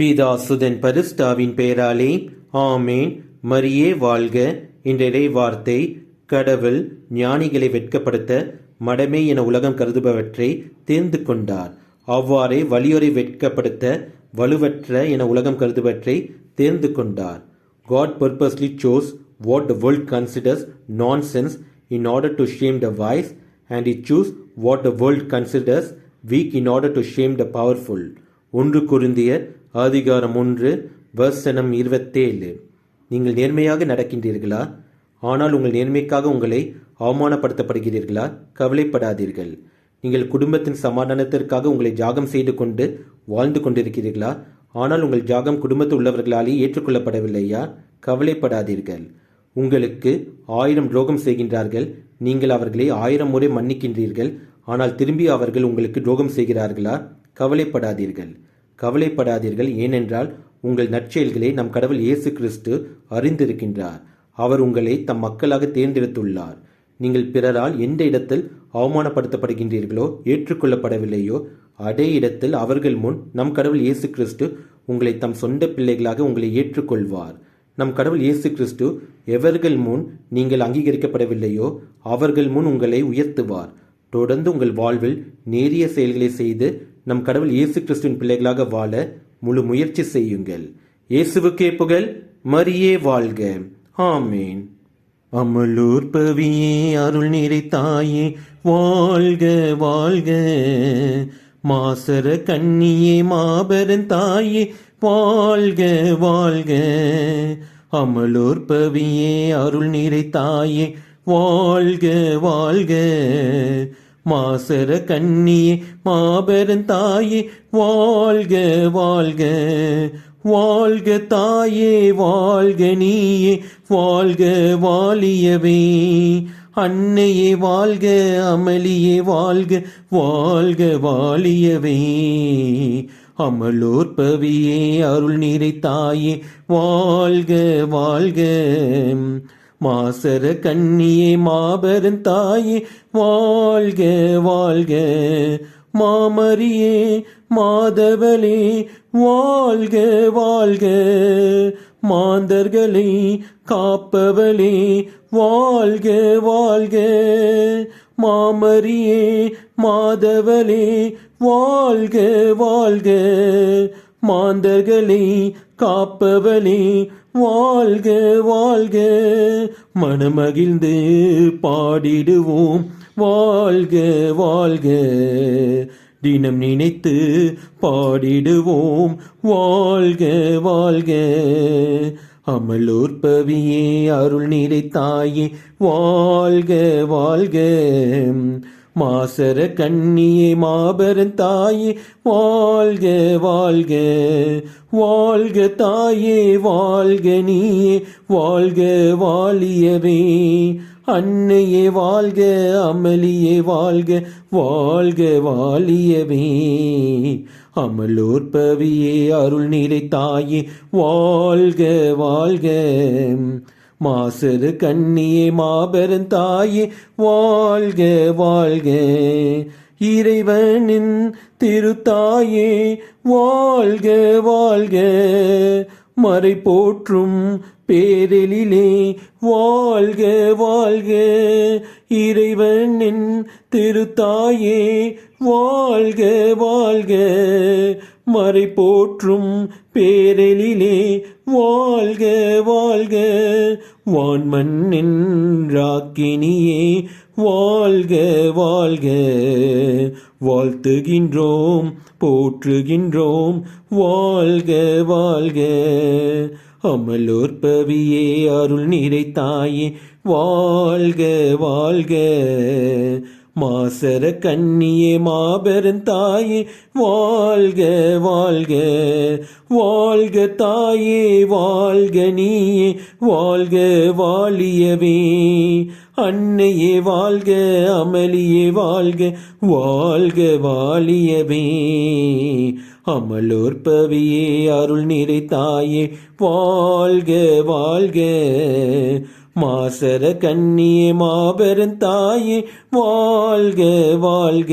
பிதா சுதன் பரிஸ்டாவின் பெயராலே ஆமேன் மரியே வாழ்க என்ற வார்த்தை கடவுள் ஞானிகளை வெட்கப்படுத்த மடமே என உலகம் கருதுபவற்றை தேர்ந்து கொண்டார் அவ்வாறே வலியோரை வெட்கப்படுத்த வலுவற்ற என உலகம் கருதுபவற்றை தேர்ந்து கொண்டார் God purposely chose what the world considers nonsense in order to shame the wise and it chose what the world considers weak in order to shame the powerful ஒன்று குருந்திய ஆதிகாரம் ஒன்று வசனம் இருபத்தேழு. நீங்கள் நேர்மையாக நடக்கின்றீர்களா? ஆனால் உங்கள் நேர்மைக்காக உங்களை அவமானப்படுத்தப்படுகிறீர்களா? கவலைப்படாதீர்கள். நீங்கள் குடும்பத்தின் சமாதானத்திற்காக உங்களை ஜாகம் செய்து கொண்டு வாழ்ந்து கொண்டிருக்கிறீர்களா? ஆனால் உங்கள் ஜாகம் குடும்பத்தில் உள்ளவர்களாலே ஏற்றுக்கொள்ளப்படவில்லையா? கவலைப்படாதீர்கள். உங்களுக்கு ஆயிரம் துரோகம் செய்கின்றார்கள். நீங்கள் அவர்களை ஆயிரம் முறை மன்னிக்கின்றீர்கள். ஆனால் திரும்பி அவர்கள் உங்களுக்கு துரோகம் செய்கிறார்களா? கவலைப்படாதீர்கள். கவலைப்படாதீர்கள். ஏனென்றால் உங்கள் நற்செயல்களை நம் கடவுள் இயேசு கிறிஸ்து அறிந்திருக்கின்றார். அவர் உங்களை தம் மக்களாக தேர்ந்தெடுத்துள்ளார். நீங்கள் பிறரால் எந்த இடத்தில் அவமானப்படுத்தப்படுகின்றீர்களோ ஏற்றுக்கொள்ளப்படவில்லையோ அதே இடத்தில் அவர்கள் முன் நம் கடவுள் இயேசு கிறிஸ்து உங்களை தம் சொந்த பிள்ளைகளாக உங்களை ஏற்றுக்கொள்வார். நம் கடவுள் இயேசு கிறிஸ்து எவர்கள் முன் நீங்கள் அங்கீகரிக்கப்படவில்லையோ அவர்கள் முன் உங்களை உயர்த்துவார். தொடர்ந்து உங்கள் வாழ்வில் நேரிய செயல்களை செய்து நம் கடவுள் இயேசு கிறிஸ்துவின் பிள்ளைகளாக வாழ முழு முயற்சி செய்யுங்கள். இயேசுவுக்கே புகழ் மரியே வாழ்க. ஆமேன். அமலூர் பவியே அருள் நிறை தாயே வாழ்க வாழ்க. மாசர கண்ணியே மாபெரும் தாயே வாழ்க வாழ்க. அமலூர் பவியே அருள் நிறை தாயே வாழ்க வாழ்க. மாசர கண்ணியே மாபெரும் தாயே வாழ்க வாழ்க. வாழ்க தாயே வாழ்க நீயே வாழ்க வாலியவே. அன்னையே வாழ்க அமளியே வாழ்க வாழ்க வாலியவே. அமலூர் பவியே அருள் நீரை தாயே வாழ்க வாழ்க. மாசர கண்ணியே மாபெரும் தாயே வாழ்க வாழ்க. மாமரியே மாதவளே வாழ்க வாழ்க. மாந்தர்களை காப்பவளே வாழ்க வாழ்க. மாமரியே மாதவளே வாழ்க வாழ்க. மாந்தர்களை காப்பவளே வாழ்க வாழ்க. மனமகிழ்ந்து பாடிடுவோம். வாழ்க வாழ்க. தினம் நினைத்து பாடிடுவோம். வாழ்க வாழ்க. அமலூர் பவியே அருள் நிறை தாயே. வாழ்க வாழ்க. மாசர கண்ணியே மாபெரும் தாயே வாழ்க வாழ்க. வாழ்க தாயே வாழ்க நீயே வாழ்க வாலியவே. அன்னையே வாழ்க அமளியே வாழ்க வாழ்க வாலியவே. அமலோர் பவியே அருள் நிறை தாயே வாழ்க வாழ்க. மாசரு கண்ணியே மாபெரும் தாயே வாழ்க வாழ்க. இறைவனின் திருத்தாயே வாழ்க வாழ்க. மறை போற்றும் பேரெழிலே வாழ்க வாழ்க. இறைவனின் திருத்தாயே வாழ்க வாழ்க. மறை போற்றும் பேரெழிலே வாழ்க வாழ்க. வான்மண்ணின் ராக்கினியே வாழ்க வாழ்க. வாழ்த்துகின்றோம் போற்றுகின்றோம் வாழ்க வாழ்க. அமலோர் பவியே அருள் நிறை தாயே வாழ்க வாழ்க. மாசர கண்ணியே மாபெரும் தாயே வாழ்க வாழ்க. வாழ்க தாயே வாழ்க நீயே வாழ்க வாழியவே. அன்னையே வாழ்க அமளியே வாழ்க வாழ்க வாழியவே. அமலோர் பவியே அருள் நிறை தாயே வாழ்க வாழ்க. மாசர கண்ணியே மாபெரும் தாயே வாழ்க வாழ்க.